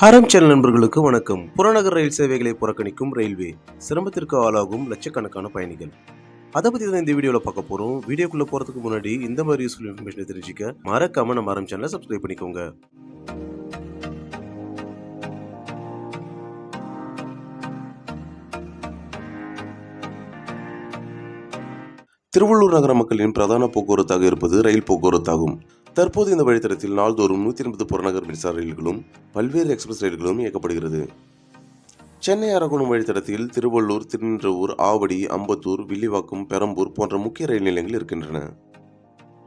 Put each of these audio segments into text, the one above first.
Haram channel நண்பர்களுக்கு வணக்கம். புறநகர் ரயில் சேவைகளை புறக்கணிக்கும் ரயில்வே. சிரமத்திற்கு ஆளாகும் லட்சக்கணக்கான பயணிகள். அதை பற்றி தான் இந்த வீடியோவில் பார்க்க போகிறோம் வீடியோக்குள்ளே போகிறதுக்கு முன்னாடி இந்த மாதிரி யூஸ்ஃபுல் இன்ஃபர்மேஷனை தெரிஞ்சுக்க மறக்காம நம்ம ஹரம் சேனலை சப்ஸ்கிரைப் பண்ணிக்கோங்க. திருவள்ளூர் நகர மக்களின் பிரதான போக்குவரத்தாக இருப்பது ரயில் போக்குவரத்தாகும். தற்போது இந்த வழித்தடத்தில் நாள்தோறும் நூற்றி எண்பது புறநகர் மின்சார ரயில்களும் பல்வேறு எக்ஸ்பிரஸ் ரயில்களும் இயக்கப்படுகிறது. சென்னை அரகோணம் வழித்தடத்தில் திருவள்ளூர் திருநின்றவூர் ஆவடி அம்பத்தூர் வில்லிவாக்கம் பெரம்பூர் போன்ற முக்கிய ரயில் நிலையங்கள் இருக்கின்றன.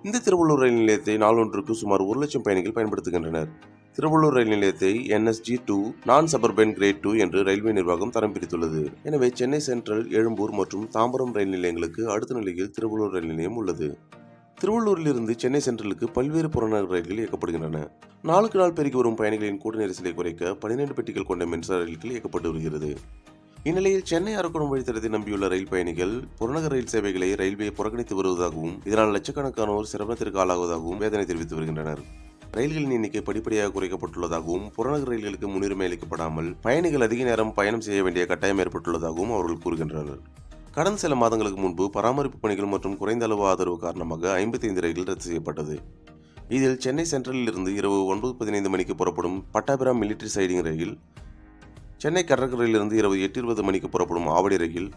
இந்த திருவள்ளூர் ரயில் நிலையத்தை நாளொன்றுக்கு சுமார் ஒரு லட்சம் பயணிகள் பயன்படுத்துகின்றனர். திருவள்ளூர் ரயில் நிலையத்தை என்எஸ்ஜி டூ நான் சபர்பன் கிரேட் டூ என்று ரயில்வே நிர்வாகம் தரம் பிரித்துள்ளது. எனவே சென்னை சென்ட்ரல் எழும்பூர் மற்றும் தாம்பரம் ரயில் நிலையங்களுக்கு அடுத்த நிலையில் திருவள்ளூர் ரயில் நிலையம் உள்ளது. திருவள்ளூரிலிருந்து சென்னை சென்ட்ரலுக்கு பல்வேறு புறநகர் ரயில்கள் இயக்கப்படுகின்றன. நாளுக்கு நாள் பெருகி வரும் பயணிகளின் கூட்ட நெரிசலை குறைக்க பன்னிரண்டு பெட்டிகள் கொண்ட மின்சார ரயில்கள் இயக்கப்பட்டு வருகிறது. இந்நிலையில் சென்னை அரக்கோணம் வழித்தடத்தை நம்பியுள்ள ரயில் பயணிகள் புறநகர் ரயில் சேவைகளை ரயில்வே புறக்கணித்து வருவதாகவும் இதனால் லட்சக்கணக்கானோர் சிரமத்திற்கு ஆளாவதாகவும் வேதனை தெரிவித்து வருகின்றனர். ரயில்களின் எண்ணிக்கை படிப்படியாக குறைக்கப்பட்டுள்ளதாகவும் புறநகர் ரயில்களுக்கு முன்னுரிமை அளிக்கப்படாமல் பயணிகள் அதிக நேரம் பயணம் செய்ய வேண்டிய கட்டாயம் ஏற்பட்டுள்ளதாகவும் அவர்கள் கூறுகின்றனர். கடந்த சில மாதங்களுக்கு முன்பு பராமரிப்பு பணிகள் மற்றும் குறைந்த அளவு ஆதரவு காரணமாக ஐம்பத்தைந்து ரயில்கள் ரத்து செய்யப்பட்டது. இதில் சென்னை சென்ட்ரலில் இருந்து இரவு ஒன்பது பதினைந்து மணிக்கு புறப்படும் Pattabiram military siding rail Chennai கடற்கரையிலிருந்து இரவு எட்டு இருபது மணிக்கு புறப்படும் ஆவடி ரயில்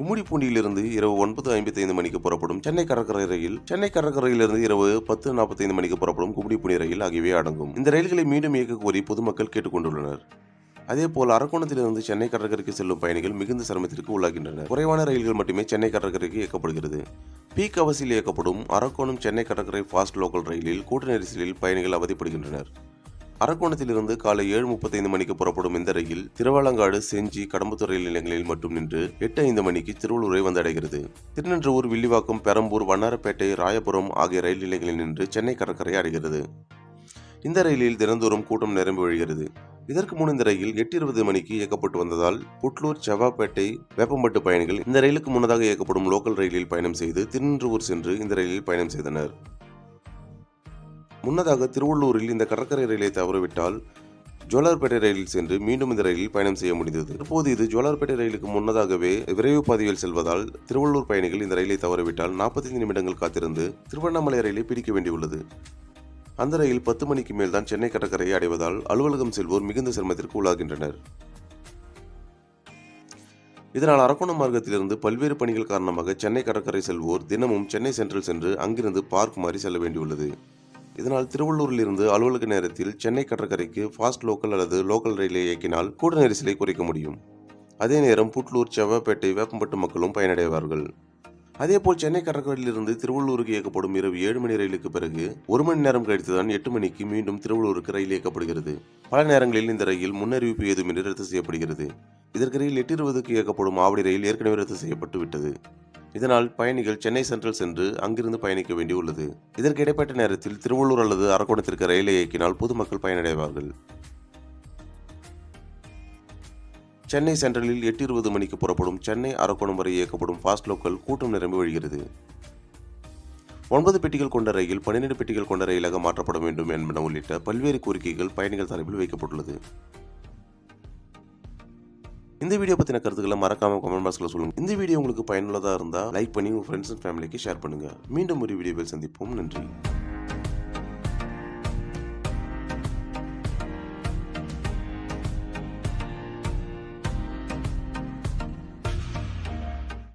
கும்மிடிப்பூண்டியிலிருந்து இரவு ஒன்பது ஐம்பத்தைந்து மணிக்கு புறப்படும் சென்னை கடற்கரை ரயில் சென்னை கடற்கரையிலிருந்து இரவு பத்து நாற்பத்தைந்து மணிக்கு புறப்படும் கும்மிடிப்பூண்டி ரயில் ஆகியவை அடங்கும். இந்த ரயில்களை மீண்டும் இயக்க கோரி பொதுமக்கள் கேட்டுக்கொண்டுள்ளனர் அதேபோல் அரக்கோணத்திலிருந்து சென்னை கடற்கரைக்கு செல்லும் பயணிகள் மிகுந்த சிரமத்திற்கு உள்ளாகின்றனர். குறைவான ரயில்கள் மட்டுமே சென்னை கடற்கரைக்கு இயக்கப்படுகிறது. பீக் அவசியில் இயக்கப்படும் அரக்கோணம் சென்னை கடற்கரை ஃபாஸ்ட் லோக்கல் ரயிலில் கூட்ட நெரிசலில் பயணிகள் அவதிப்படுகின்றனர். அரக்கோணத்திலிருந்து காலை ஏழு முப்பத்தைந்து மணிக்கு புறப்படும் இந்த ரயில் திருவாலங்காடு செஞ்சி கடம்புத்துறை ரயில் நிலையங்களில் மட்டும் நின்று எட்டு ஐந்து மணிக்கு திருவள்ளூரை வந்தடைகிறது. திருநென்றூர் வில்லிவாக்கம் பெரம்பூர் வண்ணாரப்பேட்டை ராயபுரம் ஆகிய ரயில் நிலையங்களில் நின்று சென்னை கடற்கரை அடைகிறது. இந்த ரயிலில் தினந்தோறும் கூட்டம் நிரம்பி வழிகிறது. இதற்கு முன் இந்த ரயில் எட்டு இருபது மணிக்கு இயக்கப்பட்டு வந்ததால் புட்லூர் செவ்வாப்பேட்டை வேப்பம்பட்டு பயணிகள் இந்த ரயிலுக்கு முன்னதாக இயக்கப்படும் லோக்கல் ரயிலில் பயணம் செய்து திருநின்றவூர் சென்று இந்த ரயிலில் பயணம் செய்தனர். முன்னதாக திருவள்ளூரில் இந்த கடற்கரை ரயிலை தவறவிட்டால் ஜோலார்பேட்டை ரயிலில் சென்று மீண்டும் இந்த ரயிலில் பயணம் செய்ய முடிந்தது. தற்போது இது ஜோலார்பேட்டை ரயிலுக்கு முன்னதாகவே விரைவு பாதையில் செல்வதால் திருவள்ளூர் பயணிகள் இந்த ரயிலை தவறவிட்டால் நாற்பத்தைந்து நிமிடங்கள் காத்திருந்து திருவண்ணாமலை ரயிலை பிடிக்க வேண்டியுள்ளது. அந்த ரயில் பத்து மணிக்கு மேல் தான் சென்னை கடற்கரையை அடைவதால் அலுவலகம் செல்வோர் மிகுந்த சிரமத்திற்கு உள்ளாகின்றனர். இதனால் அரக்கோணம் மார்க்கத்திலிருந்து பல்வேறு பணிகள் காரணமாக சென்னை கடற்கரை செல்வோர் தினமும் சென்னை சென்ட்ரல் சென்று அங்கிருந்து பார்க் மாறி செல்ல வேண்டியுள்ளது. இதனால் திருவள்ளூரில் இருந்து அலுவலக நேரத்தில் சென்னை கடற்கரைக்கு ஃபாஸ்ட் லோக்கல் அல்லது லோக்கல் ரயிலை இயக்கினால் கூட நெரிசலை குறைக்க முடியும். அதே நேரம் புட்லூர் செவ்வாய்ப்பேட்டை வேப்பம்பட்டு மக்களும் பயனடைவார்கள். அதேபோல் சென்னை கடற்கரையிலிருந்து திருவள்ளூருக்கு இயக்கப்படும் இரவு ஏழு மணி ரயிலுக்கு பிறகு ஒரு மணி நேரம் கழித்துதான் எட்டு மணிக்கு மீண்டும் திருவள்ளூருக்கு ரயில் இயக்கப்படுகிறது. பல நேரங்களில் இந்த ரயில் முன்னறிவிப்பு ஏதுமின்றி ரத்து செய்யப்படுகிறது. இதற்கிடையில் எட்டு இருபதுக்கு இயக்கப்படும் ஆவடி ரயில் ஏற்கனவே ரத்து செய்யப்பட்டு விட்டது. இதனால் பயணிகள் சென்னை சென்ட்ரல் சென்று அங்கிருந்து பயணிக்க வேண்டியுள்ளது. இதற்கு இடைப்பட்ட நேரத்தில் திருவள்ளூர் அல்லது அரக்கோணத்திற்கு ரயிலை இயக்கினால் பொதுமக்கள் பயனடைவார்கள். சென்னை சென்ட்ரலில் எட்டு இருபது மணிக்கு புறப்படும் சென்னை அரக்கோணம் வரை இயக்கப்படும் ஃபாஸ்ட் லோக்கல் கூட்டம் நிரம்பி வழிகிறது. ஒன்பது பெட்டிகள் கொண்ட ரயில் பன்னிரண்டு பெட்டிகள் கொண்ட ரயிலாக மாற்றப்பட வேண்டும் என்பன உள்ளிட்ட பல்வேறு கோரிக்கைகள் பயணிகள் தரப்பில் வைக்கப்பட்டுள்ளது. இந்த வீடியோ பற்றின கருத்துக்களை மறக்காம கமெண்ட் பாக்ஸில் சொல்லுங்க. இந்த வீடியோ உங்களுக்கு பயனுள்ளதாக இருந்தால் லைக் பண்ணி உங்கள் ஃப்ரெண்ட்ஸ் அண்ட் ஃபேமிலிக்கு ஷேர் பண்ணுங்கள் மீண்டும் ஒரு வீடியோவில் சந்திப்போம். நன்றி.